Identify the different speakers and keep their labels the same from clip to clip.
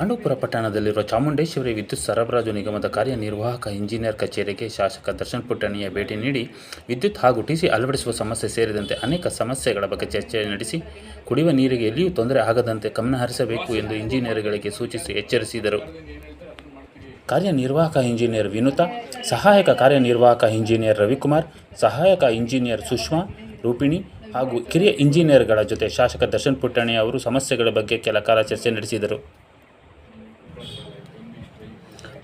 Speaker 1: ಪಾಂಡವಪುರ ಪಟ್ಟಣದಲ್ಲಿರುವ ಚಾಮುಂಡೇಶ್ವರಿ ವಿದ್ಯುತ್ ಸರಬರಾಜು ನಿಗಮದ ಕಾರ್ಯನಿರ್ವಾಹಕ ಇಂಜಿನಿಯರ್ ಕಚೇರಿಗೆ ಶಾಸಕ ದರ್ಶನ್ ಪುಟ್ಟಣಿಯ ಭೇಟಿ ನೀಡಿ ವಿದ್ಯುತ್ ಹಾಗೂ ಟಿಸಿ ಅಳವಡಿಸುವ ಸಮಸ್ಯೆ ಸೇರಿದಂತೆ ಅನೇಕ ಸಮಸ್ಯೆಗಳ ಬಗ್ಗೆ ಚರ್ಚೆ ನಡೆಸಿ ಕುಡಿಯುವ ನೀರಿಗೆ ಎಲ್ಲಿಯೂ ತೊಂದರೆ ಆಗದಂತೆ ಗಮನಹರಿಸಬೇಕು ಎಂದು ಇಂಜಿನಿಯರ್ಗಳಿಗೆ ಸೂಚಿಸಿ ಎಚ್ಚರಿಸಿದರು. ಕಾರ್ಯನಿರ್ವಾಹಕ ಇಂಜಿನಿಯರ್ ವಿನುತಾ, ಸಹಾಯಕ ಕಾರ್ಯನಿರ್ವಾಹಕ ಇಂಜಿನಿಯರ್ ರವಿಕುಮಾರ್, ಸಹಾಯಕ ಇಂಜಿನಿಯರ್ ಸುಷ್ಮಾ, ರೂಪಿಣಿ ಹಾಗೂ ಕಿರಿಯ ಇಂಜಿನಿಯರ್ಗಳ ಜೊತೆ ಶಾಸಕ ದರ್ಶನ್ ಪುಟ್ಟಣಿ ಅವರು ಸಮಸ್ಯೆಗಳ ಬಗ್ಗೆ ಕೆಲ ಕಾಲ ಚರ್ಚೆ ನಡೆಸಿದರು.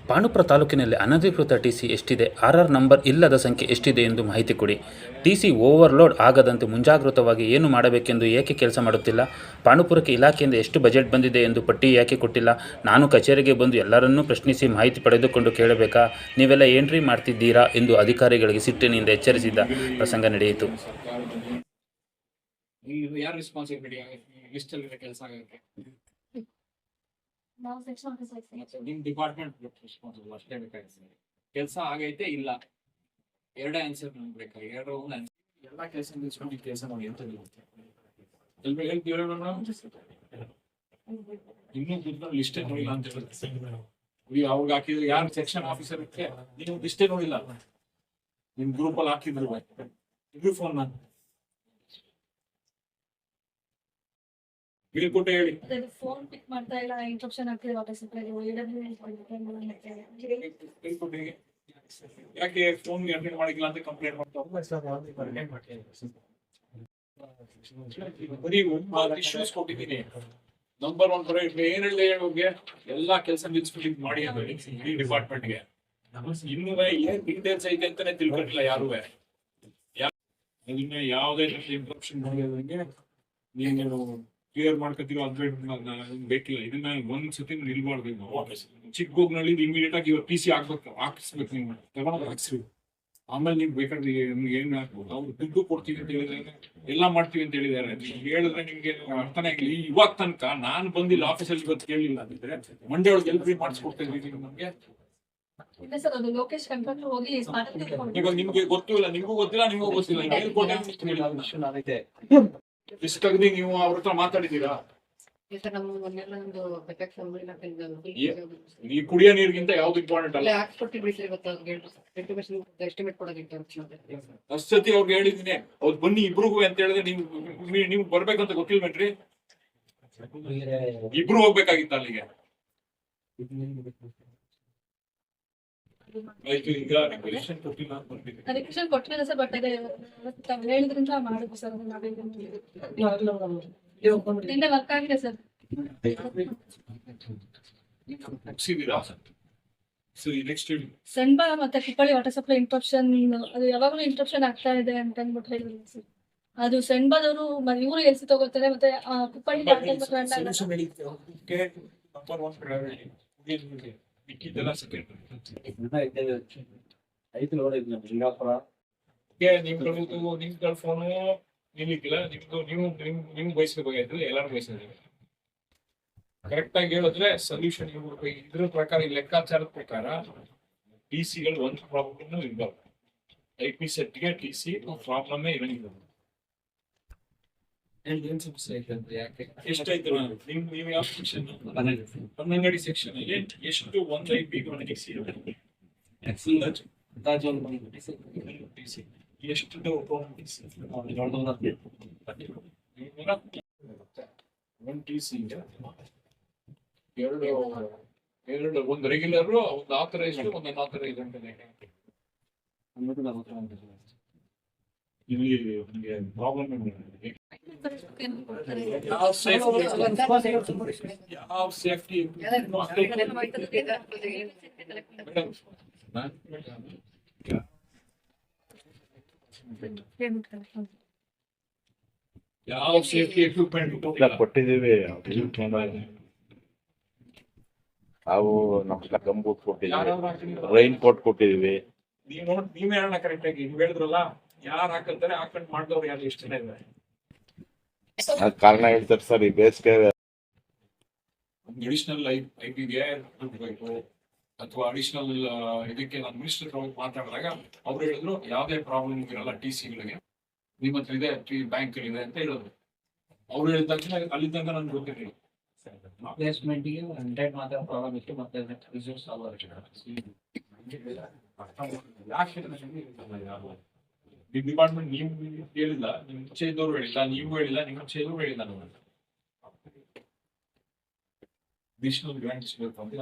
Speaker 1: ಪಾಂಡುಪುರ ತಾಲೂಕಿನಲ್ಲಿ ಅನಧಿಕೃತ ಟಿಸಿ ಎಷ್ಟಿದೆ? ಆರ್ ಆರ್ ನಂಬರ್ ಇಲ್ಲದ ಸಂಖ್ಯೆ ಎಷ್ಟಿದೆ ಎಂದು ಮಾಹಿತಿ ಕೊಡಿ. ಟಿಸಿ ಓವರ್ಲೋಡ್ ಆಗದಂತೆ ಮುಂಜಾಗೃತವಾಗಿ ಏನು ಮಾಡಬೇಕೆಂದು ಏಕೆ ಕೆಲಸ ಮಾಡುತ್ತಿಲ್ಲ? ಪಾಂಡುಪುರಕ್ಕೆ ಇಲಾಖೆಯಿಂದ ಎಷ್ಟು ಬಜೆಟ್ ಬಂದಿದೆ ಎಂದು ಪಟ್ಟಿ ಯಾಕೆ ಕೊಟ್ಟಿಲ್ಲ? ನಾನು ಕಚೇರಿಗೆ ಬಂದು ಎಲ್ಲರನ್ನೂ ಪ್ರಶ್ನಿಸಿ ಮಾಹಿತಿ ಪಡೆದುಕೊಂಡು ಕೇಳಬೇಕಾ? ನೀವೆಲ್ಲ ಏನ್ರಿ ಮಾಡ್ತಿದ್ದೀರಾ ಎಂದು ಅಧಿಕಾರಿಗಳಿಗೆ ಸಿಟ್ಟಿನಿಂದ ಎಚ್ಚರಿಸಿದ್ದ ಪ್ರಸಂಗ ನಡೆಯಿತು.
Speaker 2: ಯಾರು ರೆಸ್ಪಾನ್ಸಿಬಿಲಿಟಿ ಕೆಲಸ ಆಗೋಕ್ಕೆ?
Speaker 3: ನಾವು ಸೆಕ್ಷನ್ ಆಫೀಸರ್
Speaker 2: ನಿಮ್ ಡಿಪಾರ್ಟ್ಮೆಂಟ್ ರೆಸ್ಪಾನ್ಸಿಬಲ್ ಅಷ್ಟೇ ಬೇಕಾಗುತ್ತೆ. ಕೆಲಸ ಆಗೈತೆ ಇಲ್ಲ. ಎರಡೇ ಆನ್ಸರ್ ನಮ್ಗೆ ಬೇಕಾಗಿ ಎರಡು ಒಂದು ಆನ್ಸರ್ ಎಲ್ಲ ಕೆಲಸ ನಿಲ್ಸ್ಕೊಂಡು ಕೆಲಸ ಹೇಳುತ್ತೆ ಎಲ್ರು ಹೇಳ್ತೀವಿ ಮೇಡಮ್? ಇನ್ನೂ ಗುರ್ತು ಲಿಸ್ಟೇ ನೋಡಿಲ್ಲ ಅಂತ ನೀವು ಅವ್ರಿಗೆ ಹಾಕಿದ್ರೆ ಯಾರು ಸೆಕ್ಷನ್ ಆಫೀಸರ್ ನೀವು ಲಿಸ್ಟೇ ನೋಡಿಲ್ಲ ನಿಮ್ ಗ್ರೂಪ್ ಅಲ್ಲಿ ಹಾಕಿದ್ರು. ಇಬ್ರು ಫೋನ್ ನಾನು ಹೇಳ್ಕೊಟ್ಟೆ ಹೇಳಿ.
Speaker 3: ಫೋನ್ ಪಿಕ್ ಮಾಡ್ತಾ ಇಲ್ಲ ಇಂಟ್ರಪ್ಷನ್ ಆಗ್ತಿದೆ ವಾಪಸ್
Speaker 2: ಹೇಳ್ಕೊಟ್ಟೆ ಹೇಗೆ? ಯಾಕೆ ಫೋನ್ ಅಟೆಂಡ್ ಮಾಡಿಲ್ಲ ಅಂತ ಕಂಪ್ಲೇಂಟ್ ಬರೀ ಇಶ್ಯೂಸ್ ಕೊಟ್ಟಿದ್ದೀನಿ. ನಂಬರ್ ಒನ್ ಬರೋ ಏನ್ ಹೇಳಿ ಅವ್ರಿಗೆ ಎಲ್ಲಾ ಕೆಲಸ ನಿಲ್ಸ್ಬಿಟ್ಟು ಮಾಡಿ ಅಂತ ಡಿಪಾರ್ಟ್ಮೆಂಟ್ ಇಡೀ ಡಿಪಾರ್ಟ್ಮೆಂಟ್ಗೆ ಇನ್ನೂ ಏನ್ ಡೀಟೇಲ್ಸ್ ಐತೆ ಅಂತಾನೆ ತಿಳ್ಕೊಂಡಿಲ್ಲ ಯಾರು. ಅದನ್ನ ಯಾವುದೇ ಇಂಟ್ರಪ್ಷನ್ ಮಾಡಿದಂಗೆ ನೀನು ಕ್ಲಿಯರ್ ಮಾಡ್ಕೊತೀರೋ ಅದ್ ಬೇಡ ಬೇಕಿಲ್ಲ. ಇದನ್ನ ಒಂದ್ ಸತಿ ನಿಲ್ಬಾರ್ದು ನಾವು ಚಿಕ್ಕ ಹೋಗ್ನಲ್ಲಿ ಇಮಿಡಿಯೇಟ್ ಆಗಿ ಇವಾಗ ಪಿ ಸಿ ಹಾಕ್ಬೇಕು. ಹಾಕಿಸ್ಬೇಕು ನೀವು. ತಗೊಂಡ್ ಹಾಕ್ಸ್ರಿ. ಆಮೇಲೆ ನಿಮ್ಗೆ ಬೇಕಾದ್ರೆ ನಿಮ್ಗೆ ಏನ್ ಹಾಕ್ಬೋದು ಅವ್ರು ದುಡ್ಡು ಕೊಡ್ತೀವಿ ಅಂತ ಹೇಳಿದ್ರೆ ಎಲ್ಲ ಮಾಡ್ತೀವಿ ಅಂತ ಹೇಳಿದಾರೆ ನೀವು ಹೇಳಿದ್ರೆ ನಿಮ್ಗೆ ಅರ್ಥನೇ ಆಗ್ಲಿ ಇವಾಗ ತನಕ ನಾನು ಬಂದಿಲ್ಲ ಆಫೀಸಲ್ಲಿ ಇವತ್ತು ಕೇಳಿಲ್ಲ ಅಂದ್ರೆ ಮಂಡ್ಯ ಒಳಗೆ ಎಲ್ರಿ ಮಾಡಿಸ್ಕೊಡ್ತಾ ಇದ್ದೀವಿ ನಮ್ಗೆ.
Speaker 3: ಇಲ್ಲ ಸರ್ ಅದು ಲೋಕೇಶ್ ಕಂಪ್ಯೂಟರ್ ಹೋಗಿ
Speaker 2: ಇವಾಗ ನಿಮ್ಗೆ ಗೊತ್ತಿಲ್ಲ ನಿಮ್ಗೂ ಗೊತ್ತಿಲ್ಲ ನಿಮಗೂ ಗೊತ್ತಿಲ್ಲ. ಇಷ್ಟು ತೆಗ್ದು ನೀವು ಅವ್ರ ಹತ್ರ
Speaker 4: ಸಂಬಳ
Speaker 2: ಈ ಕುಡಿಯೋ ನೀರಿಗಿಂತ ಯಾವ್ದು ಇಂಪಾರ್ಟೆಂಟ್ ಅಲ್ಲ? ಅಷ್ಟ್ ಸತಿ ಅವ್ರಿಗೆ ಹೇಳಿದೀನಿ. ಅವ್ರು ಬನ್ನಿ ಇಬ್ರಿಗೂ ಅಂತ ಹೇಳಿದ್ರೆ ನೀವು ನೀವು- ನೀವು ಬರ್ಬೇಕಂತ ಗೊತ್ತಿಲ್ವೇನ್ರಿ? ಇಬ್ರು ಹೋಗ್ಬೇಕಾಗಿತ್ತ ಅಲ್ಲಿಗೆ. ರೆಗ್ಯುಲೇಷನ್ ಕೊಟ್ಟಿಲ್ಲ
Speaker 3: ಸರ್ ಬಟ್ ಅದೇ ತಾವ್ ಹೇಳಿದ್ರಿಂದ ಮಾಡಿದ್ವಿ ಸರ್ ವರ್ಕ್ ಆಗಿದೆ ಸರ್.
Speaker 2: ಹೇಳಿ
Speaker 3: ಮತ್ತೆ ಕುಪ್ಪಳಿ ವಾಟರ್ ಸಪ್ಲೈ ಇಂಟ್ರಪ್ಷನ್ ಅದು ಯಾವಾಗಲೂ ಇಂಟ್ರಪ್ಷನ್ ಆಗ್ತಾ ಇದೆ ಅಂತ ಅಂದ್ಬಿಟ್ಟು ಹೇಳಿದ್ರು ಸರ್. ಅದು ಸೆಂಬಾದವರು ಇವರು ಎಲ್ಸಿ ತಗೋತಾರೆ ಮತ್ತೆ ಆ, ಕುಪ್ಪಳಿ
Speaker 5: ಐದು ಸಿಂಗಾಪುರ
Speaker 2: ಗೆ ನಿಮ್ ಕಳ್ದು ನಿಮ್ ಕಳ್ ಫೋನು ನಿಲ್ಲಿಕ್ಕಿಲ್ಲ. ನಿಮ್ದು ನೀವು ನಿಮ್ ನಿಮ್ ಬಯಸ್ಬೇಕಾಗಿತ್ತು ಎಲ್ಲರ ಬಯಸಿದ್ರಿ ಕರೆಕ್ಟ್ ಆಗಿ ಹೇಳಿದ್ರೆ ಸೊಲ್ಯೂಷನ್ ಇದ್ರ ಪ್ರಕಾರ ಈ ಲೆಕ್ಕಾಚಾರದ ಪ್ರಕಾರ ಡಿ ಸಿಗಳು ಒಂದು ಪ್ರಾಬ್ಲಮ್ ಇರ್ಬಾರ್ದು ಐ ಪಿ ಸೆಟ್ಗೆ ಟಿ ಸಿ ಪ್ರಾಬ್ಲಮ್ ಇರಂಗಿಲ್ಲ ಏನ್ ಸಮಸ್ಯೆ ಯಾಕೆ ಎಷ್ಟಾಯ್ತು ನಿಮ್ ನೀವು ಯಾವ ಸೆಕ್ಷನ್ ಹನ್ನೊಂದಡಿ ಸೆಕ್ಷನ್ ಅಲ್ಲಿ ಎಷ್ಟು ಒಂದ್ ಒಂದು ಸಿ ಟಿ ಸಿ ಎಷ್ಟು ಒನ್ ಟಿ ಸಿ ಎರಡು ಎರಡು ಒಂದು ರೆಗ್ಯುಲರ್ ಒಂದು ಆಥರೈಸ್ಡ್ ಒಂದು ಅನ್ಆಥರೈಸ್ಡ್ ಅಂತ ಇಲ್ಲಿ ನಿಮಗೆ ಪ್ರಾಬ್ಲಮ್ ಯಾವ ಸೇಫ್ಟಿ ಯಾವ ಸೇಫ್ಟಿ ಯಾವ ಸೇಫ್ಟಿ ಎಕ್ವಿಪ್ಮೆಂಟ್
Speaker 6: ಕೊಟ್ಟಿದ್ದೀವಿ ನಾವು ನಮ್ಗೆಲ್ಲ ಗಂಬೂಟ್ ಕೊಟ್ಟಿದ್ದೀವಿ ರೈನ್ ಕೋಟ್ ಕೊಟ್ಟಿದೀವಿ
Speaker 2: ನೀವ್ ನೋಡ್, ನೀವೇ ಹೇಳೋಣ ಕರೆಕ್ಟಾಗಿ ಆಗಿ ಹೇಳಿದ್ರಲ್ಲ, ಯಾರು ಹಾಕಂತಾರೆ ಹಾಕೊಂಡು ಮಾಡಿದವ್ರು ಯಾರು ಎಷ್ಟು ಜನ ಇದ್ದಾರೆ
Speaker 6: ಕಾರಣ ಹೇಳ್ತಾರೆ ಸರ್ ಈ ಬೇಸಿಗೆ
Speaker 2: ಅಡಿಷನಲ್ ಐ ಐ ಪಿಗೆ ಬೇಕು ಅಥವಾ ಅಡಿಷನಲ್ ಇದಕ್ಕೆ ನಾನು ಮಿನಿಸ್ಟರ್ ಮಾತಾಡಿದಾಗ ಅವ್ರು ಹೇಳಿದ್ರು ಯಾವುದೇ ಪ್ರಾಬ್ಲಮ್ ಇರಲ್ಲ ಟಿ ಸಿಗಳಿಗೆ ನಿಮ್ಮ ಹತ್ರ ಇದೆ ಟಿ ಬ್ಯಾಂಕ್ ಇದೆ ಅಂತ ಹೇಳಿದ್ರು. ಅವ್ರು ಹೇಳಿದ ತಕ್ಷಣ ಅಲ್ಲಿ ತನಕ ನನ್ಗೆ ಗೊತ್ತಿರಲಿಲ್ಲ.
Speaker 5: ಪ್ಲೇಸ್ಮೆಂಟ್ಗೆ ಹಂಡ್ರೆಡ್ ಮಾತ್ರ ಪ್ರಾಬ್ಲಮ್ ಇತ್ತು ಮತ್ತೆ ರಿಸೋರ್ಸ್ ಸಾಲ್ವ್
Speaker 2: ಈ ಡಿಪಾರ್ಟ್ಮೆಂಟ್ ನೀವು ಹೇಳಿಲ್ಲ ನಿಮ್ ಮುಂಚೆ ಇದ್ದವ್ರು ಹೇಳಿಲ್ಲ ನೀವು ಹೇಳಿಲ್ಲ ನಿಮ್ಮ ಮುಂಚೆ ಇದ್ದವ್ರು ಹೇಳಿಲ್ಲ ನಮಗೆ ಅಡಿಷನಲ್ ಗ್ರಾಂಟ್ಸ್ ಬೇಕು ಅಂತ